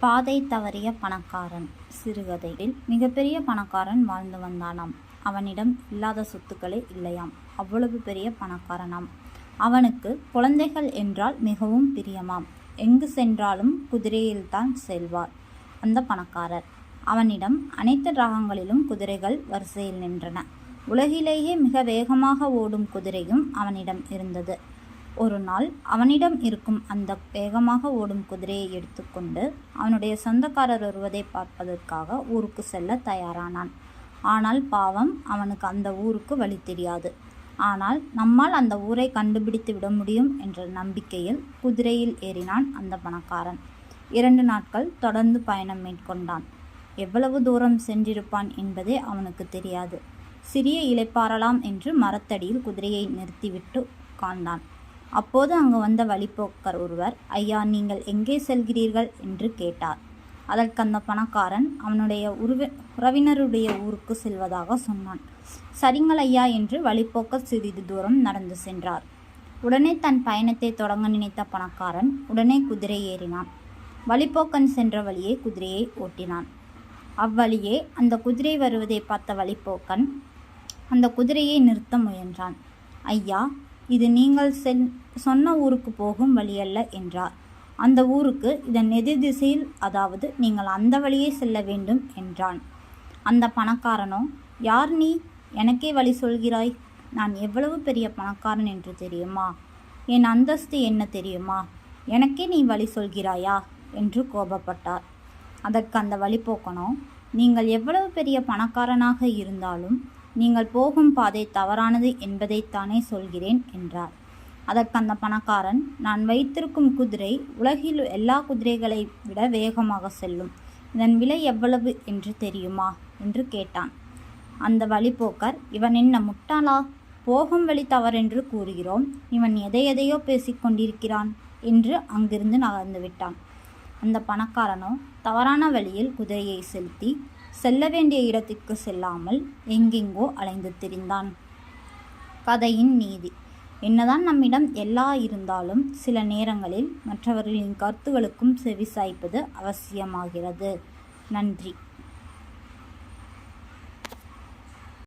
பாதை தவறிய பணக்காரன் சிறுகதையில் மிகப்பெரிய பணக்காரன் வாழ்ந்து வந்தானாம். அவனிடம் இல்லாத சொத்துக்களே இல்லையாம். அவ்வளவு பெரிய பணக்காரனாம். அவனுக்கு குழந்தைகள் என்றால் மிகவும் பிரியமாம். எங்கு சென்றாலும் குதிரையில்தான் செல்வார். அந்த பணக்காரர். அவனிடம் அனைத்து ராகங்களிலும் குதிரைகள் வரிசையில் நின்றன. உலகிலேயே மிக வேகமாக ஓடும் குதிரையும் அவனிடம் இருந்தது. ஒரு நாள் அவனிடம் இருக்கும் அந்த வேகமாக ஓடும் குதிரையை எடுத்துக்கொண்டு அவனுடைய சொந்தக்காரர் வருவதை பார்ப்பதற்காக ஊருக்கு செல்ல தயாரானான். ஆனால் பாவம் அவனுக்கு அந்த ஊருக்கு வழி தெரியாது. ஆனால் நம்மால் அந்த ஊரை கண்டுபிடித்து விட முடியும் என்ற நம்பிக்கையில் குதிரையில் ஏறினான் அந்த பணக்காரன். இரண்டு நாட்கள் தொடர்ந்து பயணம் மேற்கொண்டான். எவ்வளவு தூரம் சென்றிருப்பான் என்பதே அவனுக்கு தெரியாது. சிறிய இளைப்பாறலாம் என்று மரத்தடியில் குதிரையை நிறுத்திவிட்டு உட்கார்ந்தான். அப்போது அங்கு வந்த வழிப்போக்கர் ஒருவர் ஐயா நீங்கள் எங்கே செல்கிறீர்கள்? என்று கேட்டார். அதற்கு அந்த பணக்காரன் அவனுடைய உருவ உறவினருடைய ஊருக்கு செல்வதாக சொன்னான். சரிங்கள் ஐயா என்று வழிப்போக்கர் சிறிது தூரம் நடந்து சென்றார். உடனே தன் பயணத்தை தொடங்க நினைத்த பணக்காரன் உடனே குதிரை ஏறினான். வழிப்போக்கன் சென்ற வழியே குதிரையை ஓட்டினான். அவ்வழியே அந்த குதிரை வருவதை பார்த்த வழிப்போக்கன் அந்த குதிரையை நிறுத்த முயன்றான். ஐயா இது நீங்கள் சென் சொன்ன ஊருக்கு போகும் வழியல்ல என்றார். அந்த ஊருக்கு இதன் எதிர் திசையில் அதாவது நீங்கள் அந்த வழியே செல்ல வேண்டும் என்றான். அந்த பணக்காரனோ யார் நீ? எனக்கே வழி சொல்கிறாய். நான் எவ்வளவு பெரிய பணக்காரன் என்று தெரியுமா? என் அந்தஸ்து என்ன தெரியுமா? எனக்கே நீ வழி சொல்கிறாயா? என்று கோபப்பட்டார். அதற்கு அந்த வழிபோக்கனோ நீங்கள் எவ்வளவு பெரிய பணக்காரனாக இருந்தாலும் நீங்கள் போகும் பாதை தவறானது என்பதைத்தானே சொல்கிறேன் என்றார். அதற்கு அந்த பணக்காரன் நான் வைத்திருக்கும் குதிரை உலகில் எல்லா குதிரைகளை விட வேகமாக செல்லும். இதன் விலை எவ்வளவு என்று தெரியுமா? என்று கேட்டான். அந்த வழிபோக்கர் இவன் என்ன முட்டாளா? போகும் வழி தவறென்று கூறுகிறோம். இவன் எதை எதையோ பேசிக்கொண்டிருக்கிறான் என்று அங்கிருந்து நகர்ந்து விட்டான். அந்த பணக்காரனோ தவறான வழியில் குதிரையை செலுத்தி செல்ல வேண்டிய இடத்திற்கு செல்லாமல் எங்கெங்கோ அலைந்து திரிந்தான். கதையின் நீதி. என்னதான் நம்மிடம் எல்லா இருந்தாலும் சில நேரங்களில் மற்றவர்களின் கருத்துகளுக்கும் செவிசாய்ப்பது அவசியமாகிறது. நன்றி.